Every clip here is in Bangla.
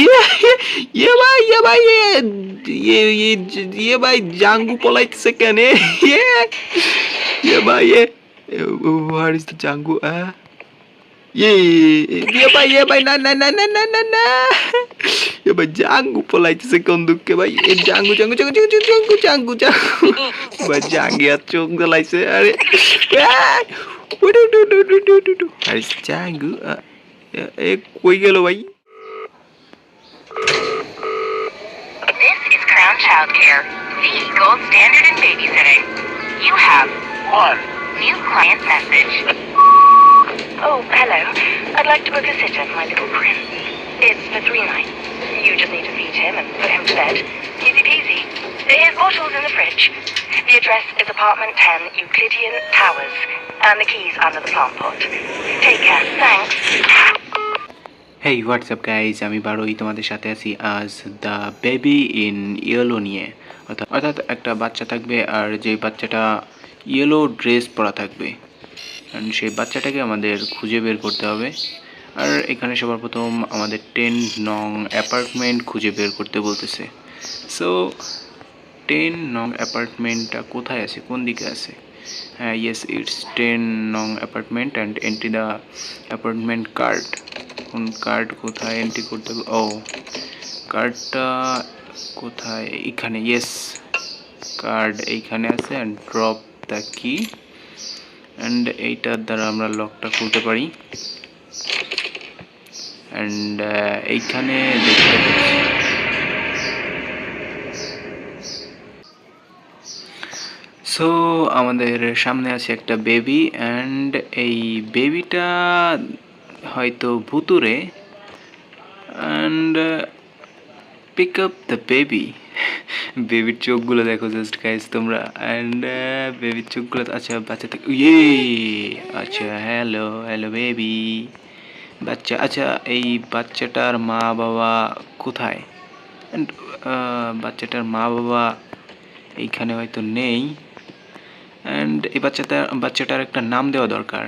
ইয়ে, ইয়ে ভাই ইয়ে ভাই ইয়ে, ইয়ে, ইয়ে ভাই, জাঙ্গু পলাইতেছে কেন? ইয়ে ভাই হোয়ার ইজ দ্য জাঙ্গু ইয়ে ভাই ইয়ে ভাই, না না না না না না না। ইয়ে ভাই, জাঙ্গু পলাইতেছে কোন দুঃখে ভাই? এ জাঙ্গু জাঙ্গু জাঙ্গু জাঙ্গু জাঙ্গু জাঙ্গু জাঙ্গু ভাই, জাঙ্গি আর চোখ জ্বালাইছে, আরে। আর জাঙ্গু এ, কই গেল ভাই? This is Crown Childcare, the gold standard in babysitting. You have one new client message. Oh, hello. I'd like to book a sitter for my little prince. It's for three nights. You just need to feed him and put him to bed. Easy peasy. His bottle's in the fridge. The address is apartment 10 Euclidean Towers, and the key's under the plant pot. Take care. Thanks. Hey WhatsApp guys আমি বারোই তোমাদের সাথে আছি আজ দ্য বেবি ইন ইয়েলো নিয়ে। অর্থাৎ অর্থাৎ একটা বাচ্চা থাকবে আর যে বাচ্চাটা ইয়েলো ড্রেস পরা থাকবে। সেই বাচ্চাটাকে আমাদের খুঁজে বের করতে হবে। আর এখানে সবার প্রথম আমাদের টেন নং অ্যাপার্টমেন্ট খুঁজে বের করতে বলতেছে। সো টেন নং অ্যাপার্টমেন্টটা কোথায় আছে? কোন দিকে আছে? হ্যাঁ ইয়েস ইটস টেন নং apartment and entry the apartment card কোন কার্ড কোথায় এন্ট্রি করতে হবে? ও কার্ডটা কোথায়? এখানে ইয়েস কার্ড এইখানে আছে and drop the key and এইটার দ্বারা আমরা লকটা খুলতে পারি। অ্যান্ড এইখানে দেখতে সো আমাদের সামনে আছে একটা বেবি অ্যান্ড এই বেবিটা হয়তো ভুতুরে and pick up the baby বেবির চোখগুলো দেখো জাস্ট গাইজ তোমরা অ্যান্ড বেবির চোখগুলো আচ্ছা বাচ্চা থেকে ইয়ে আচ্ছা হ্যালো হ্যালো বেবি বাচ্চা আচ্ছা এই বাচ্চাটার মা বাবা কোথায় অ্যান্ড বাচ্চাটার মা বাবা এইখানে হয়তো নেই। অ্যান্ড এই বাচ্চাটা, বাচ্চাটার একটা নাম দেওয়া দরকার।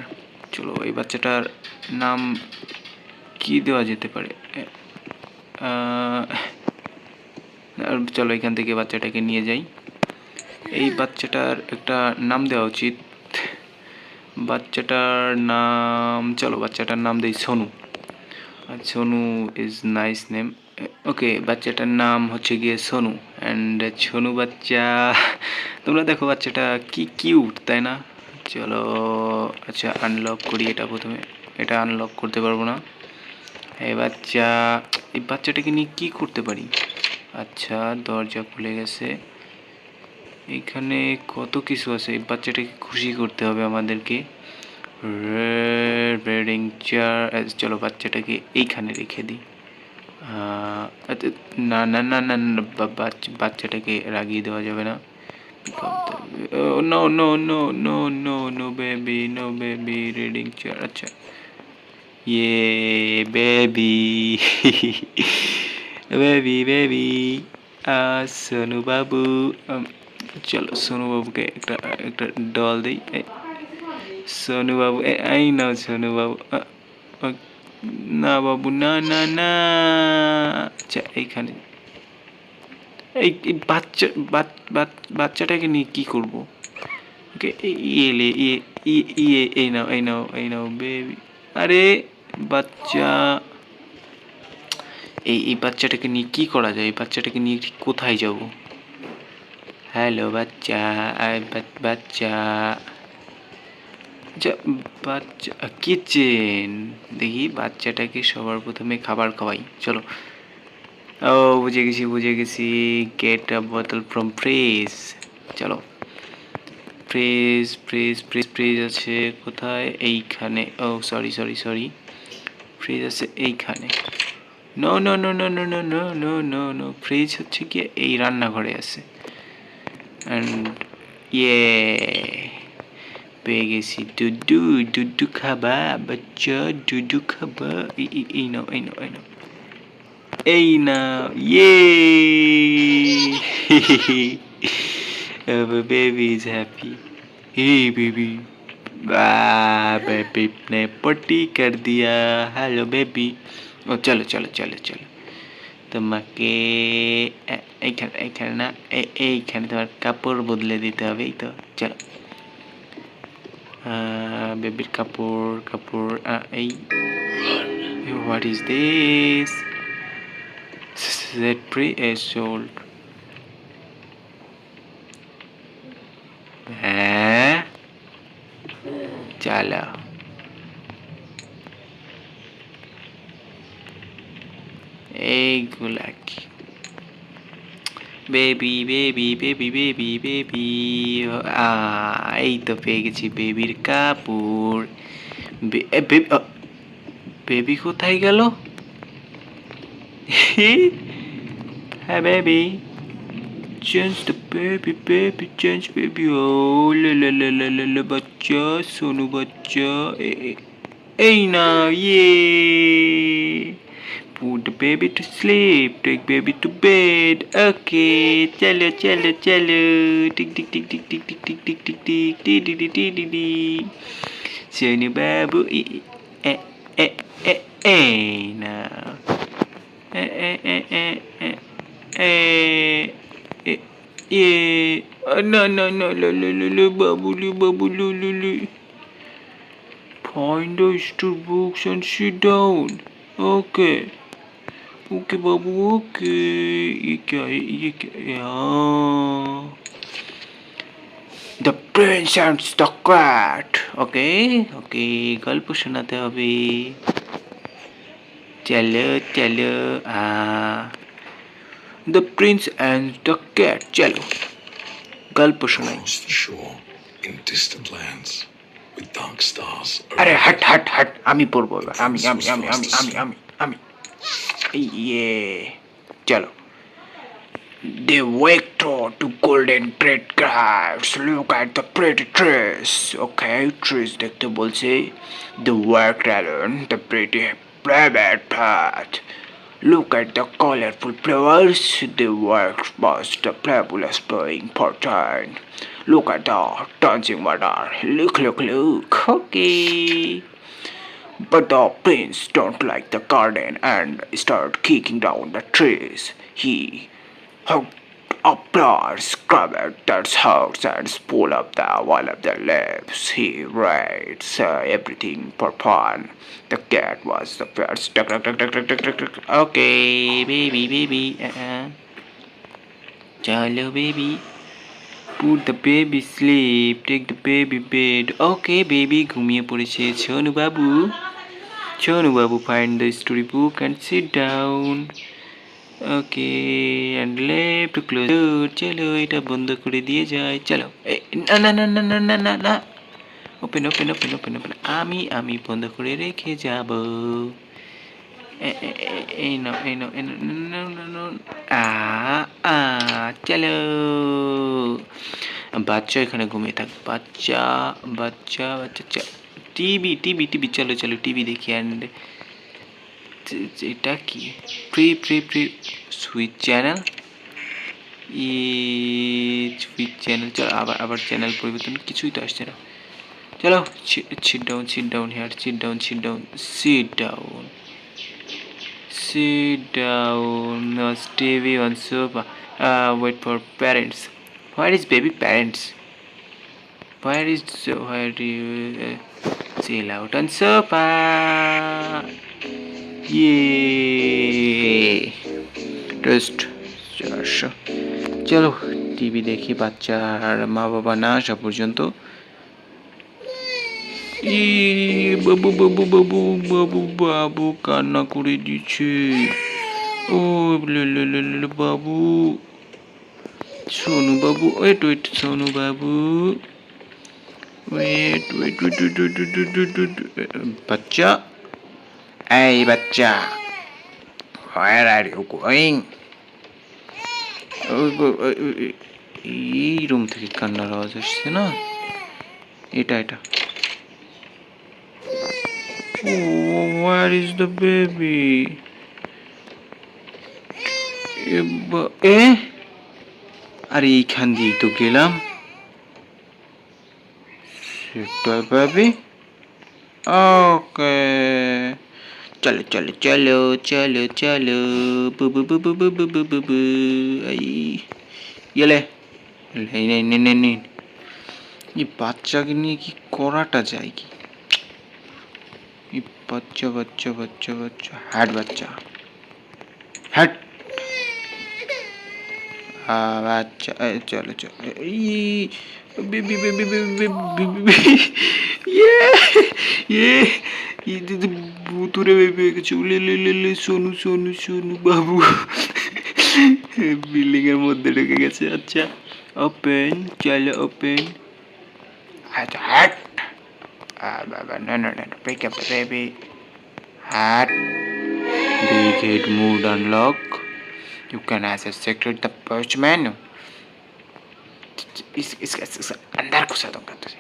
চলো, এই বাচ্চাটার নাম কি দেওয়া যেতে পারে? আর চলো এখান থেকে বাচ্চাটাকে নিয়ে যাই। এই বাচ্চাটার একটা নাম দেওয়া উচিত। বাচ্চাটার নাম, চলো বাচ্চাটার নাম দেই Sonu. Sonu is nice name okay বাচ্চাটার নাম হচ্ছে গিয়ে সোনু। অ্যান্ড সোনু বাচ্চা, তোমরা দেখো বাচ্চাটা কি কিউট তাই না? চলো আচ্ছা আনলক করি এটা প্রথমে। এটা আনলক করতে পারব না। এই বাচ্চা, এই বাচ্চাটাকে নিয়ে কি করতে পারি? আচ্ছা দরজা খুলে গেছে। এখানে কত কিছু আছে। এই বাচ্চাটাকে খুশি করতে হবে আমাদেরকে। ব্রেডিং চেয়ার চলো বাচ্চাটাকে এইখানে রেখে দিই। না না না না বাচ্চাটাকে রাগিয়ে দেওয়া যাবে না। No no no no no no baby no baby reading chair আচ্ছা। ইয়ে বেবি বেবি বেবি সোনু বাবু চলো সোনু বাবুকে একটা একটা ডল দিই সোনু বাবু এই নাও সোনু বাবু না বাবু না না না আচ্ছা এইখানে এই বাচ্চা বাচ- বাচ- বাচ্চাটাকে নিয়ে কি করব ওকে ইয়ে ইয়ে ইয়ে ইয়ে এই নাও এই নাও এই নাও বেবি আরে বাচ্চা, এই এই বাচ্চাটাকে নিয়ে কি করা যায়? এই বাচ্চাটাকে নিয়ে কোথায় যাব? হ্যালো, বাচ্চা বা- বাচ্চা। বাচ্চা, কিচেন। দেখি, বাচ্চাটাকে সবার প্রথমে খাবার খাওয়াই। চলো। ও, বুঝে গেছি বুঝে গেছি। গেট আ বোতল ফ্রম ফ্রিজ চলো। ফ্রিজ ফ্রিজ ফ্রিজ ফ্রিজ আছে কোথায়? এইখানে। ও সরি সরি সরি ফ্রিজ আছে এইখানে। No no no no no no no no no no fridge হচ্ছে কি এই রান্নাঘরে আছে। অ্যান্ড ইয়ে পেয়ে গেছি। দুডু দুডু খাবা, বাচ্চা দুডু খাবা। এই নাও এই নাও এই নাও। এই না ইয়ে baby is happy hey baby baby ने पट्टी कर दिया हेलो बेबी ओ चलो चलो चलो चलो তোমাকে এ- এইখানে এইখানে না এ- এইখানে তোমার কাপড় বদলে দিতে হবে এই তো চলো বেবির কাপড় কাপড় আহ, এই what is this set pre a sold চালা এইগুলা কি baby baby baby baby baby এই তো পেয়ে গেছি বেবির কাপড়. বেবি কোথায় গেল? হ্যাঁ baby change the baby, baby change baby. Oh, la la la la la la bacha, sonu bacha. Hey, hey now, yeah. Put the baby to sleep, take baby to bed. Okay, chalo chalo chalo. Tick tick tick tick tick tick tick tick tick tick tick tick tick tick tick. Sonu babu, eh eh eh eh eh, eh now. Eh eh eh eh eh. eh. Yeah. No, no, no, no, no, no, no, bubbly, bubbly, no, no. Find the two books and sit down. Okay. Okay, Babu, okay. ये क्या है ये क्या हाँ The prince and the cat. Okay, okay. গল্প শোনাতে হবে চলো চলো আহ প্রিন্স অ্যান্ড দ্য ক্যাট চলো গল্প শোনাই Across the shore, in distant lands, with dark stars. আরে around হাট হাট হাট আমি পড়বো এবার আমি আমি আমি আমি আমি আমি আমি ইয়ে চলো They waked up to golden great grass. Look at the pretty trees. Okay, trees দেখতে বলছে. The watermelon, the pretty rabbit path. Look at the colorful flowers. The works was the fabulous blowing pattern. Look at the dancing water. Look, look, look. Okay. But the prince don't like the garden and start kicking down the trees. He hooked up flowers, scrubbed that house and pull up the wall of the leaves. He writes uh, everything for fun. The cat was the first. Duck, duck, duck, duck, duck, duck, duck, duck. Okay, baby, baby. Uh-uh. Chalo, baby. Put the baby sleep, take the baby bed. Okay, baby, ঘুমিয়ে পড়েছে ছোনু বাবু ছোনু বাবু find the story book and sit down. Okay and left close চলো, এটা বন্ধ করে দিয়ে যাই। চলো। না না না না না না না open open open open open আমি আমি বন্ধ করে রেখে যাব। এই আ চলো। বাচ্চা এখানে ঘুমিয়ে থাক। বাচ্চা বাচ্চা বাচ্চা টিভি টিভি টিভি। চলো চলো, টিভি দেখি। অ্যান্ড এটা কি pre pre pre switch channel ই সুইচ চ্যানেল চলো আবার আবার চ্যানেল পরিবর্তন কিছুই তো আসছে না চলো sit down sit down here sit down sit down sit down sit down on TV on sofa. Uh, wait for parents. Where is baby parents? Where is so where do you uh, chill out on sofa? ये টেস্ট চারশো চলো টিভি দেখি বাচ্চার মা বাবা না আসা পর্যন্ত বাবু বাবু বাবু বাবু বাবু কান্না করে দিচ্ছে ও বাবু সোনু বাবু ওয়েট ওয়েট সোনু বাবু wait wait wait wait wait বাচ্চা এই বাচ্চা হোয়ার আর ইউ গোয়িং এই রুম থেকে কান্নার আওয়াজ আসছে না? এটা এটা। হোয়ার ইজ দ্য বেবি এ? আরে এইখান দিয়েই তো গেলাম। সেটা পাবি? ওকে। চলো চলো চলো চলো চলো বু বু বু বু বু বু বু বু এই গেলে এই নে নে নে নে এই বাচ্চাকে নিয়ে কি করাটা যায় কি? এই বাচ্চা বাচ্চা বাচ্চা বাচ্চা হ্যাট বাচ্চা। হ্যাট। আ, বাচ্চা চলো চলো এই বেবি বেবি বেবি বেবি ইয়ে ইয়ে भूत रे बेबी के चुले ले ले ले सोनू सोनू सोनू बाबू बिल्डिंग के मध्य ढुके गेछे अच्छा ओपन चलो ओपन हट हट आ बाबा no no no break up baby हट big head mood unlock you can age a the perch man इस इस, अंदर घुसा दूँगा तुझे।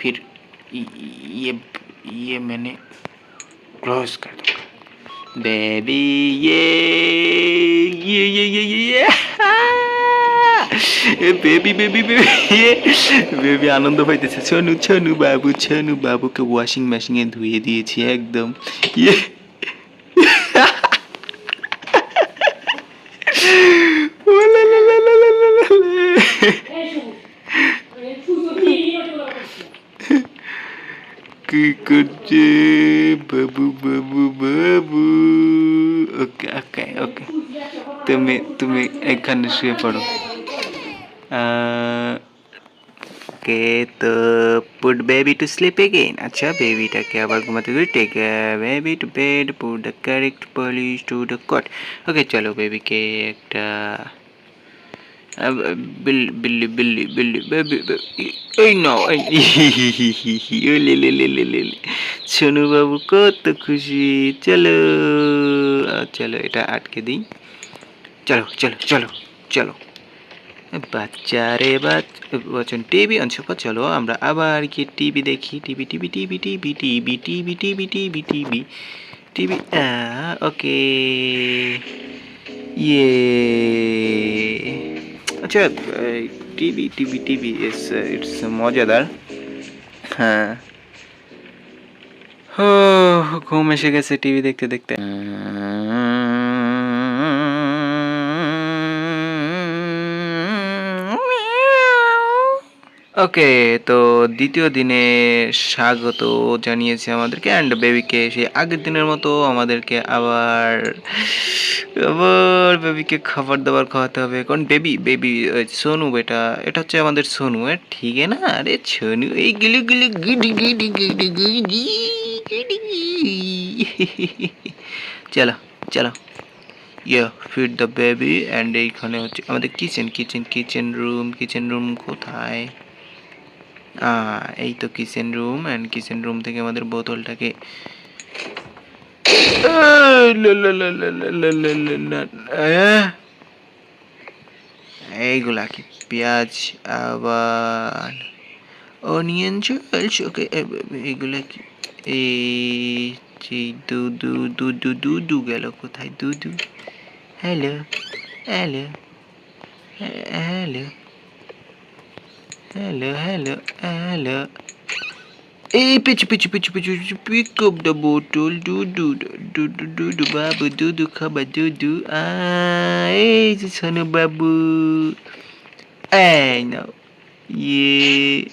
फिर ये ये मैंने क्लोज कर दूंगा बेबी ये ये ये ये ये ये বেবি বেবি বেবি বেবি আনন্দ পাইতেছে ছনু ছনু বাবু ছনু বাবুকে ওয়াশিং মেশিনে ধুয়ে দিয়েছি একদম ইয়ে বাবু বাবু ওকে ওকে ওকে তুমি তুমি এখানে শুয়ে পড়ো। ওকে তো put baby to sleep again আচ্ছা বেবিটাকে আবার ঘুমাতে দিই take baby to bed put the correct polish to the cot okay চলো বেবিকে একটা বিল্লি বিল্লি বিল্লি এই নাও। সোনু বাবু কত খুশি চলো চলো এটা আটকে দিই চলো চলো চলো চলো বাচ্চা রে বচন টিভি অংশ চলো আমরা আবার কি টিভি দেখি TV TV TV TV TV TV TV TV TV TV okay ইয়ে আচ্ছা TV TV TV is it's মজাদার। হ্যাঁ। ঘুম এসে গেছে টিভি দেখতে দেখতে। ওকে তো দ্বিতীয় দিনে স্বাগত জানিয়েছে আমাদেরকে অ্যান্ড বেবিকে সেই আগের দিনের মতো আমাদেরকে আবার আবার বেবিকে খাবার দাবার খাওয়াতে হবে কারণ বেবি বেবি সোনু বেটা এটা হচ্ছে আমাদের সোনু হ্যাঁ ঠিক না আরে সোনু এই গিলি গিলি গিডি গিডি গিডি গিডি গিডি চলো চলো ইয়ে ফিড দ্য বেবি অ্যান্ড এইখানে হচ্ছে আমাদের kitchen kitchen kitchen room kitchen room কোথায় এই তো kitchen room and kitchen room থেকে আমাদের বোতলটাকে এইগুলা কি পেঁয়াজ আবার অনিয়ন চলছে ওকে এগুলো কি এই দু দু দু দু দু দু গেল কোথায়? দু দু। Hello hello hello Hello, hello, hello. Hey, pitch, pitch, pitch, pitch, pitch, pick up the bottle, do, do, do, do, do, do, babu, do, do, come, do, do, ah, hey, this on a babu. Hey, no. Yeah.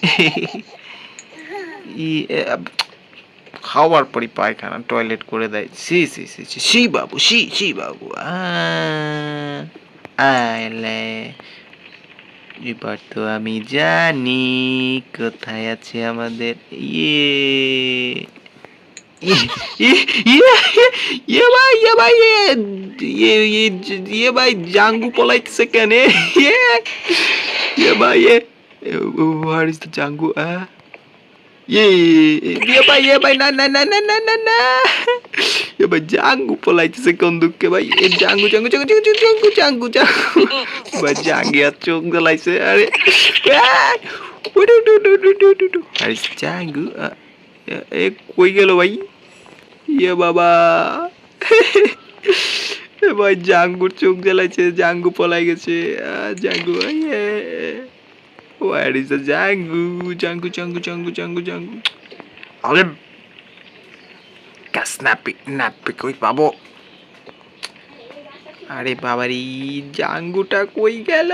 yeah. খাওয়ার পরই পায়খানা টয়লেট করে দেয় সি সি সি সি সি বাবু সি সি বাবু আ আলে এবার তো আমি জানি কোথায় আছে আমাদের। ইয়ে। ইয়ে ইয়ে ইয়ে ভাই ইয়ে ভাই ইয়ে ইয়ে ইয়ে ইয়ে ভাই, জাঙ্গু পলাইতেছে কেন? ইয়ে ইয়ে ভাই ইয়ে জাঙ্গু, আহ। ইয়ে ভাই ইয়ে ভাই না না না না না না না ইয়ে ভাই জাঙ্গু পলাইতেছে কোন দুঃখে ভাই এ জাঙ্গু জাঙ্গু জাঙ্গু জাঙ্গু জাঙ্গু জাঙ্গু জাঙ্গু ভাই জাঙ্গি আর চোখ জ্বলাইছে আরে। আরে জাঙ্গু এ- এ কই গেল ভাই ইয়ে বাবা এ ভাই জাঙ্গুর চোখ জ্বালাইছে জাঙ্গু পলাই গেছে জাঙ্গু ইয়ে Where is the Jangu? Jangu, Jangu, Jangu, Jangu, Jangu. আরে স্ন্যাপি ন্যাপি কই পাবো আরে বাবারি জাঙ্গুটা কই গেল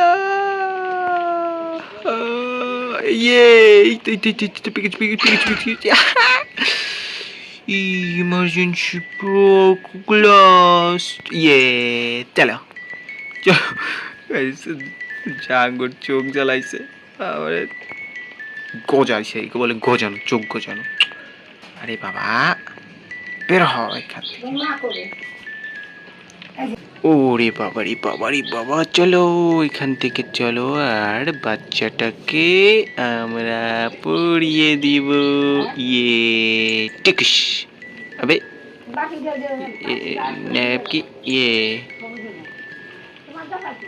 ইয়ে ইমার্জেন্সি প্রো ক্লাস ইয়ে চলো জাঙ্গুর চোখ জ্বালাইছে তারপরে গজাইছে একে বলে গজানো চোখ গজানো আরে বাবা বের হ এখান থেকে। ওরে বাবা রে বাবা রে বাবা চলো এখান থেকে চলো আর বাচ্চাটাকে আমরা পড়িয়ে দিব। ইয়ে টিকিস। আবে কি? ইয়ে।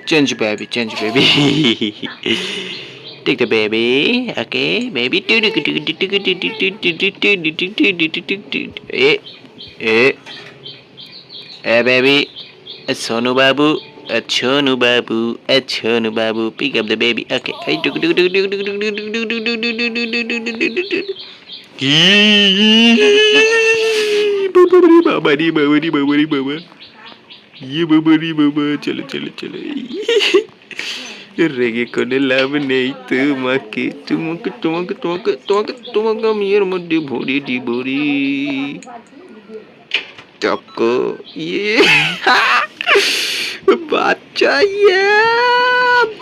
Change baby change baby Take the baby. Okay, baby. do do do do do do do do do do do do do do do do do do do baby. Sonu Babu. Achonu Babu. Achonu Babu. Pick up the baby. Okay. do do do do do do do do do do do do do do রেগে করে লাভ নেই তোমাকে তোমাকে তোমাকে তোমাকে তোমাকে তোমাকে আমি এর মধ্যে ভরি দি ভরি চক ইয়ে বাচ্চা ইয়ে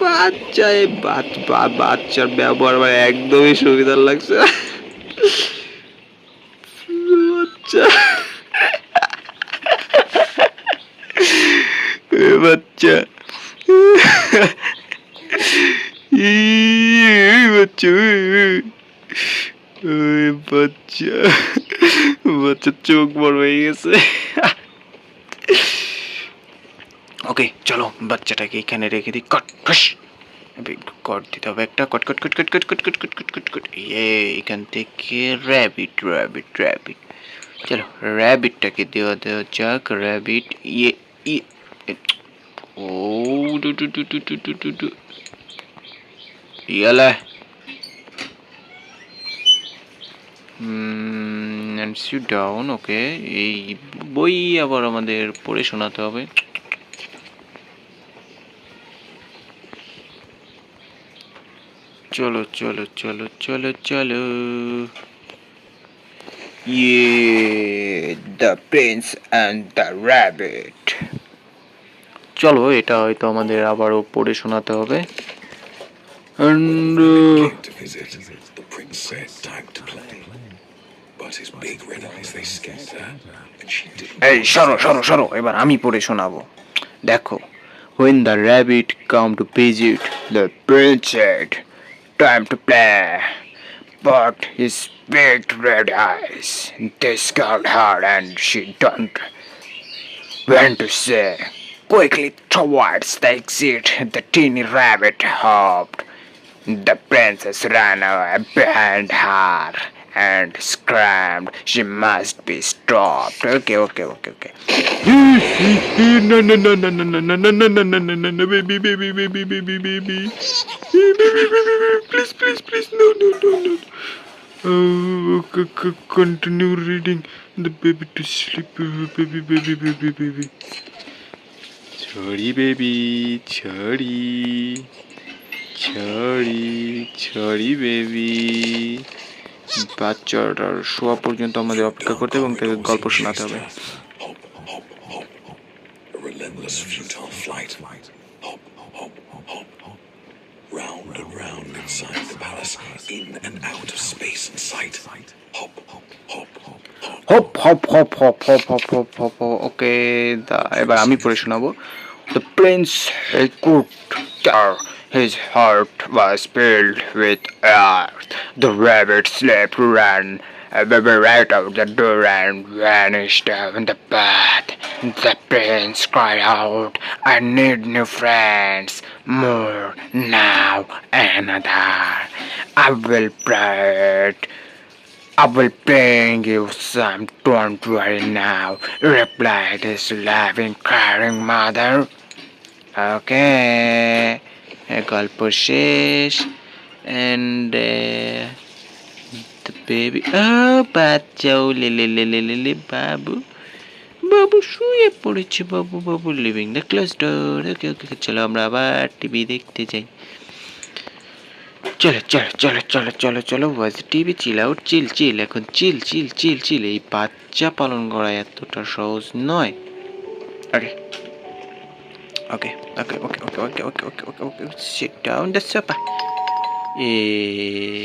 বাচ্চা বাচ্চার ব্যবহার আমার একদমই সুবিধার লাগছে বাচ্চা এ বাচ্চা এই বাচ্চা বাচ্চা বাচ্চার চোখ বড় হয়ে গেছে ওকে চলো বাচ্চাটাকে এখানে রেখে দিই কট খস কট দিতে হবে একটা কট কট কট কট কট কট কট কট কট কট কট ইয়ে এখান থেকে র্যাবিট র্যাবিট র্যাবিট চলো র্যাবিটটাকে দেওয়া দেওয়া যাক র্যাবিট ইয়ে ইয়ে ও টু টু টু টু টু টু টু ইয়ালা অ্যান্ড সিট ডাউন ওকে এই বই আবার আমাদের পড়ে শোনাতে হবে। চলো চলো চলো চলো চলো। ইয়ে the prince and the rabbit চলো এটা হয়তো আমাদের আবারও পড়ে শোনাতে হবে। And, uh, Came to visit. The prince said, time to play. But his big red eyes, they scared her. And she didn't. এই শোনো শোনো শোনো এবার আমি পড়ে শোনাবো দেখো when the rabbit come to visit the prince said time to play but his big red eyes they scared her and she don't went to say quickly towards the exit the teeny rabbit hopped the princess ran away behind her and screamed she must be stopped. Okay, okay, okay, okay. no, no, no, no, no, no, no, no, no, no, no, no, no, no, baby, baby, baby, baby, baby. Baby, baby, baby, please, please, please, no, no, no, no. Oh, c- c- continue reading the baby to sleep, baby, baby, baby, baby. Sorry, baby, sorry. ছড়ি ছড়ি বেবি বাচ্চাটার শোয়া পর্যন্ত আমাদের অপেক্ষা করতে এবং তাকে গল্প শোনাতে হবে Round and round inside the palace, in and out of space and sight. Hop, hop, hop, hop, hop. Hop, hop, hop, hop, hop, hop, hop, hop. Okay, এবার আমি পড়ে শোনাবো The prince recruit His heart was filled with earth. The rabbit slept, ran, uh, right out the door and vanished down the path. The prince cried out, I need new friends, more now another. I will pray it. I will bring you some, don't worry now, replied his loving, caring mother. Okay, গল্প শেষ অ্যান্ড বেবি baby. Oh, বাচ্চাও লে লে লে লে লে বাবু বাবু শুয়ে পড়েছে বাবু বাবু living the close door okay okay চলো আমরা আবার টিভি দেখতে যাই চলো চলো চলো চলো চলো চলো ওয়াজ টিভি চিল আউট চিল চিল এখন চিল চিল চিল চিল এই বাচ্চা পালন করা এতটা সহজ নয় ওকে Okay, okay, okay, okay, okay, okay, okay, okay, okay, sit down the sofa. Eh.